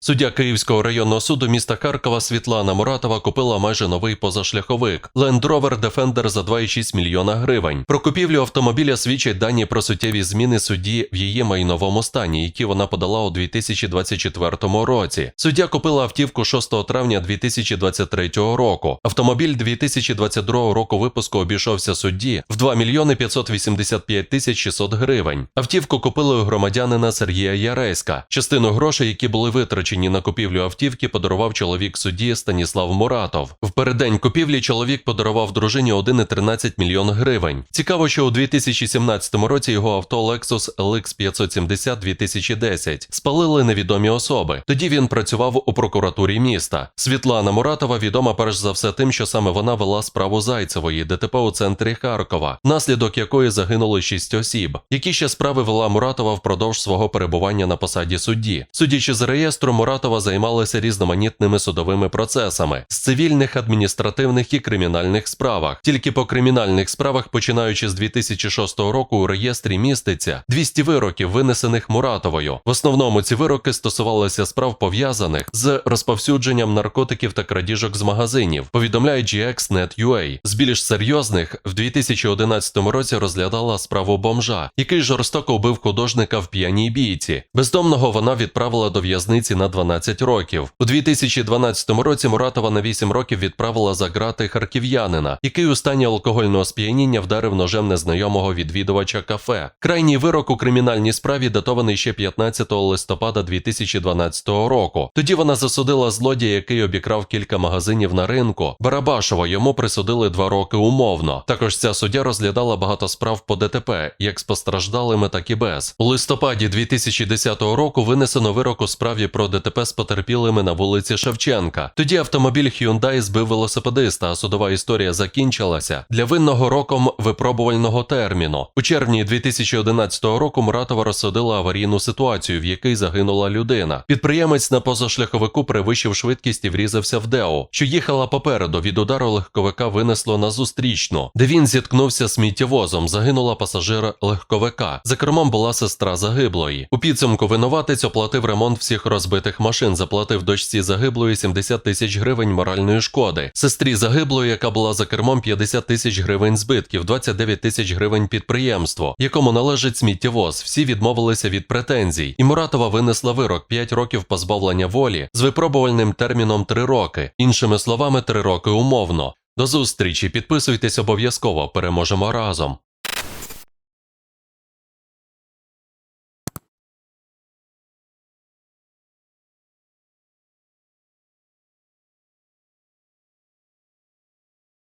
Суддя Київського районного суду міста Харкова Світлана Муратова купила майже новий позашляховик Land Rover Defender за 2,6 мільйона гривень. Про купівлю автомобіля свідчать дані про суттєві зміни судді в її майновому стані, які вона подала у 2024 році. Суддя купила автівку 6 травня 2023 року. Автомобіль 2022 року випуску обійшовся судді в 2 мільйони 585 тисяч 600 гривень. Автівку купили у громадянина Сергія Яреська. Частину грошей, які були витрачені на купівлю автівки, подарував чоловік судді Станіслав Муратов. В переддень купівлі чоловік подарував дружині 1,13 мільйон гривень. Цікаво, що у 2017 році його авто Lexus LX 570 2010 спалили невідомі особи. Тоді він працював у прокуратурі міста. Світлана Муратова відома перш за все тим, що саме вона вела справу Зайцевої ДТП у центрі Харкова, внаслідок якої загинули шість осіб. Які ще справи вела Муратова впродовж свого перебування на посаді судді? Судячи з реєстру, Муратова займалася різноманітними судовими процесами з цивільних, адміністративних і кримінальних справах. Тільки по кримінальних справах, починаючи з 2006 року, у реєстрі міститься 200 вироків, винесених Муратовою. В основному ці вироки стосувалися справ пов'язаних з розповсюдженням наркотиків та крадіжок з магазинів. Повідомляє GXNet.ua. З більш серйозних в 2011 році розглядала справу бомжа, який жорстоко вбив художника в п'яній бійці. Бездомного вона відправила до в'язниці на 12 років. У 2012 році Муратова на 8 років відправила за грати харків'янина, який у стані алкогольного сп'яніння вдарив ножем незнайомого відвідувача кафе. Крайній вирок у кримінальній справі датований ще 15 листопада 2012 року. Тоді вона засудила злодія, який обікрав кілька магазинів на ринку. Барабашова йому присудили два роки умовно. Також ця суддя розглядала багато справ по ДТП, як з постраждалими, так і без. У листопаді 2010 року винесено вирок у справі про ДТП з потерпілими на вулиці Шевченка. Тоді автомобіль Hyundai збив велосипедиста, а судова історія закінчилася для винного роком випробувального терміну. У червні 2011 року Муратова розсудила аварійну ситуацію, в якій загинула людина. Підприємець на позашляховику перевищив швидкість і врізався в Део, що їхала попереду. Від удару легковика винесло на зустрічну, де він зіткнувся сміттєвозом. Загинула пасажир легковика. За кермом була сестра загиблої. У підсумку винуватець оплатив ремонт всіх розбитих машин, заплатив дочці загиблої 70 тисяч гривень моральної шкоди. Сестрі загиблої, яка була за кермом 50 тисяч гривень збитків, 29 тисяч гривень підприємство, якому належить сміттєвоз. Всі відмовилися від претензій. І Муратова винесла вирок 5 років позбавлення волі з випробувальним терміном 3 роки. Іншими словами, 3 роки умовно. До зустрічі, підписуйтесь обов'язково, переможемо разом.